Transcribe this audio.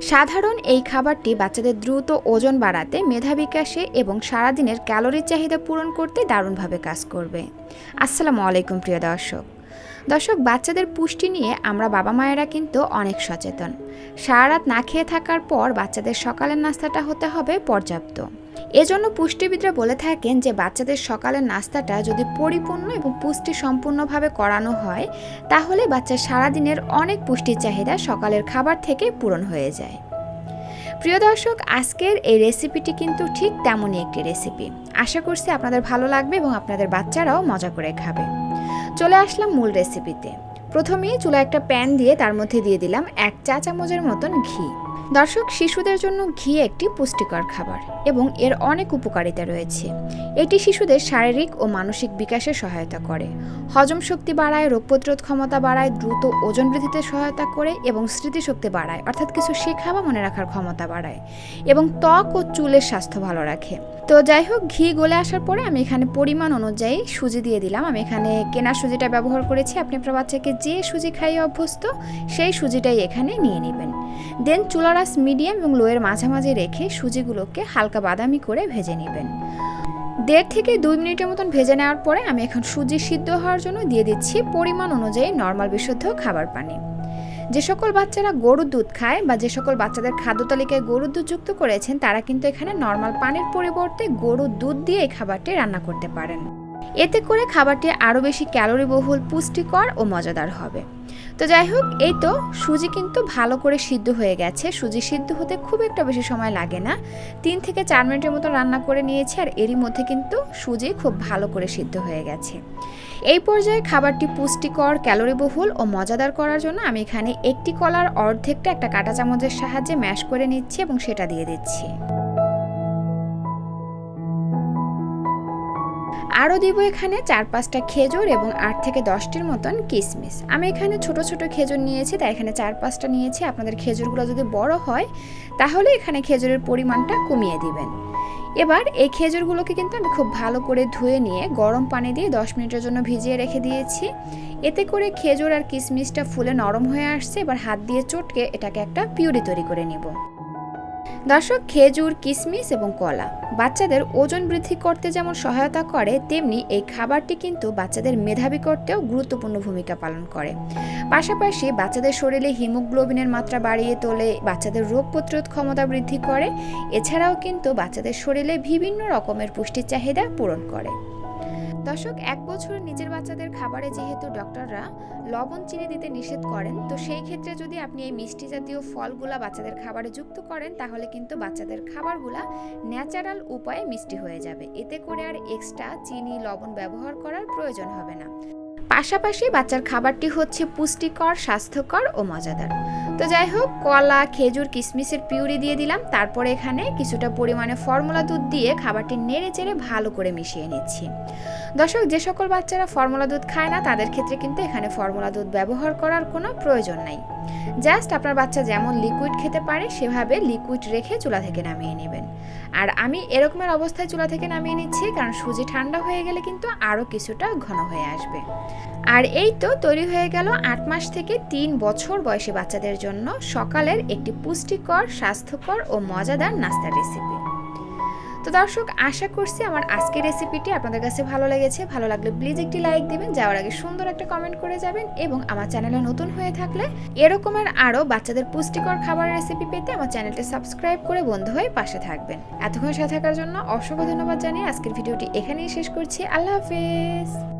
সাধারণ এই খাবারটি বাচ্চাদের দ্রুত ওজন বাড়াতে মেধা বিকাশে এবং সারাদিনের ক্যালোরির চাহিদা পূরণ করতে দারুণভাবে কাজ করবে। আসসালামু আলাইকুম, প্রিয় দর্শক। দর্শক, বাচ্চাদের পুষ্টি নিয়ে আমরা বাবা মায়েরা কিন্তু অনেক সচেতন। সারা রাত না খেয়ে থাকার পর বাচ্চাদের সকালের নাস্তাটা হতে হবে পর্যাপ্ত। এজন্য পুষ্টিবিদরা বলে থাকেন যে বাচ্চাদের সকালের নাস্তাটা যদি পরিপূর্ণ এবং পুষ্টি সম্পূর্ণভাবে করানো হয়, তাহলে বাচ্চার সারাদিনের অনেক পুষ্টির চাহিদা সকালের খাবার থেকে পূরণ হয়ে যায়। প্রিয় দর্শক, আজকের এই রেসিপিটি কিন্তু ঠিক তেমনই একটি রেসিপি। আশা করছি আপনাদের ভালো লাগবে এবং আপনাদের বাচ্চারাও মজা করে খাবে। চলে আসলাম মূল রেসিপিতে। প্রথমেই চুলা একটা প্যান দিয়ে তার মধ্যে দিয়ে দিলাম এক চা চামচের মতন ঘি। দর্শক, শিশুদের জন্য ঘি একটি পুষ্টিকর খাবার এবং এর অনেক উপকারিতা রয়েছে। এটি শিশুদের শারীরিক ও মানসিক বিকাশে সহায়তা করে। হজম শক্তি বাড়ায়, রোগ প্রতিরোধ ক্ষমতা বাড়ায়, দ্রুত ওজন বৃদ্ধিতে সহায়তা করে এবং স্মৃতিশক্তি বাড়ায়, অর্থাৎ কিছু শেখা বা মনে রাখার ক্ষমতা বাড়ায় এবং ত্বক ও চুলের স্বাস্থ্য ভালো রাখে। তো যাই হোক, ঘি গলে আসার পরে আমি এখানে পরিমাণ অনুযায়ী সুজি দিয়ে দিলাম। আমি এখানে কেনা সুজিটা ব্যবহার করেছি। আপনি আপনার বাচ্চাকে যে সুজি খাইয়ে অভ্যস্ত, সেই সুজিটাই এখানে নিয়ে নেবেন। দেন চুলারাস মিডিয়াম এবং লোয়ের মাঝামাঝি রেখে সুজিগুলোকে হালকা বাদামি করে ভেজে নেবেন। দেড় থেকে দুই মিনিটের মতন ভেজে নেওয়ার পরে আমি এখন সুজি সিদ্ধ হওয়ার জন্য দিয়ে দিচ্ছি পরিমাণ অনুযায়ী নর্মাল বিশুদ্ধ খাবার পানি। যে সকল বাচ্চারা গরুর দুধ খায় বা যে সকল বাচ্চাদের খাদ্য তালিকায় গরুর দুধ যুক্ত করেছেন, তারা কিন্তু এখানে নর্মাল পানির পরিবর্তে গরুর দুধ দিয়ে এই খাবারটি রান্না করতে পারেন। এতে করে খাবারটি আরও বেশি ক্যালোরি বহুল পুষ্টিকর ও মজাদার হবে। তো যাই হোক, এই তো সুজি কিন্তু ভালো করে সিদ্ধ হয়ে গেছে। সুজি সিদ্ধ হতে খুব একটা বেশি সময় লাগে না। তিন থেকে চার মিনিটের মতো রান্না করে নিয়েছি আর এরই মধ্যে কিন্তু সুজি খুব ভালো করে সিদ্ধ হয়ে গেছে। এই পর্যায়ে খাবারটি পুষ্টিকর, ক্যালোরিবহুল ও মজাদার করার জন্য আমি এখানে একটি কলার অর্ধেকটা একটা কাঁটা চামচের সাহায্যে ম্যাশ করে নিচ্ছি এবং সেটা দিয়ে দিচ্ছি। আরও দিব এখানে চার পাঁচটা খেজুর এবং আট থেকে দশটির মতন কিশমিশ আমি এখানে ছোট ছোট খেজুর নিয়েছি, তাই এখানে চার পাঁচটা নিয়েছি। আপনাদের খেজুরগুলো যদি বড় হয়, তাহলে এখানে খেজুরের পরিমাণটা কমিয়ে দিবেন। এবার এই খেজুরগুলোকে কিন্তু আমি খুব ভালো করে ধুয়ে নিয়ে গরম পানি দিয়ে দশ মিনিটের জন্য ভিজিয়ে রেখে দিয়েছি। এতে করে খেজুর আর কিশমিশটা ফুলে নরম হয়ে আসছে। এবার হাত দিয়ে চটকে এটাকে একটা পিউরি তৈরি করে নিব। দর্শক, খেজুর কিশমিশ এবং কলা। বাচ্চাদের ওজন বৃদ্ধি করতে যেমন সহায়তা করে, তেমনি এই খাবারটি কিন্তু বাচ্চাদের মেধাবী করতেও গুরুত্বপূর্ণ ভূমিকা পালন করে। পাশাপাশি বাচ্চাদের শরীরে হিমোগ্লোবিনের মাত্রা বাড়িয়ে তোলে, বাচ্চাদের রোগ প্রতিরোধ ক্ষমতা বৃদ্ধি করে। এছাড়াও কিন্তু বাচ্চাদের শরীরে বিভিন্ন রকমের পুষ্টির চাহিদা পূরণ করে। দর্শক, এক বছরের নিজের বাচ্চাদের খাবারে যেহেতু ডক্টররা লবণ চিনি দিতে নিষেধ করেন, তো সেই ক্ষেত্রে যদি আপনি এই মিষ্টি জাতীয় ফলগুলা বাচ্চাদের খাবারে যুক্ত করেন, তাহলে কিন্তু বাচ্চাদের খাবারগুলা ন্যাচারাল উপায়ে মিষ্টি হয়ে যাবে। এতে করে আর এক্সট্রা চিনি, লবণ ব্যবহার করার প্রয়োজন হবে না। পাশাপাশি বাচ্চার খাবারটি হচ্ছে পুষ্টিকর, স্বাস্থ্যকর ও মজাদার। তো যাই হোক, কলা, খেজুর কিশমিশের পিউরি দিয়ে দিলাম। তারপরে এখানে কিছুটা পরিমাণে ফর্মুলা দুধ দিয়ে খাবারটি নেড়ে চেড়ে ভালো করে মিশিয়ে নিচ্ছি। দর্শক, যে সকল বাচ্চারা ফর্মুলা দুধ খায় না, তাদের ক্ষেত্রে কিন্তু এখানে ফর্মুলা দুধ ব্যবহার করার কোনো প্রয়োজন নাই। জাস্ট আপনার বাচ্চা যেমন লিকুইড খেতে পারে, সেভাবে লিকুইড রেখে চুলা থেকে নামিয়ে নেবেন। আর আমি এরকমের অবস্থায় চুলা থেকে নামিয়ে নিচ্ছি, কারণ সুজি ঠান্ডা হয়ে গেলে কিন্তু আরও কিছুটা ঘন হয়ে আসবে। আর এই তো তৈরি হয়ে গেল আট মাস থেকে তিন বছর বয়সী বাচ্চাদের জন্য সকালের একটি পুষ্টিকর, স্বাস্থ্যকর ও মজাদার নাস্তার রেসিপি তো দর্শক, আশা করছি আমার আজকের রেসিপিটি আপনাদের কাছে ভালো লেগেছে। ভালো লাগলে প্লিজ একটি লাইক দিবেন, যাওয়ার আগে সুন্দর একটা কমেন্ট করে যাবেন এবং আমার চ্যানেলে নতুন হয়ে থাকলে এরকমের আরও বাচ্চাদের পুষ্টিকর খাবারের রেসিপি পেতে আমার চ্যানেলটি সাবস্ক্রাইব করে বন্ধু হয়ে পাশে থাকবেন। এতক্ষণ সাথে থাকার জন্য অসংখ্য ধন্যবাদ জানিয়ে আজকের ভিডিওটি এখানেই শেষ করছি। আল্লাহ হাফেজ।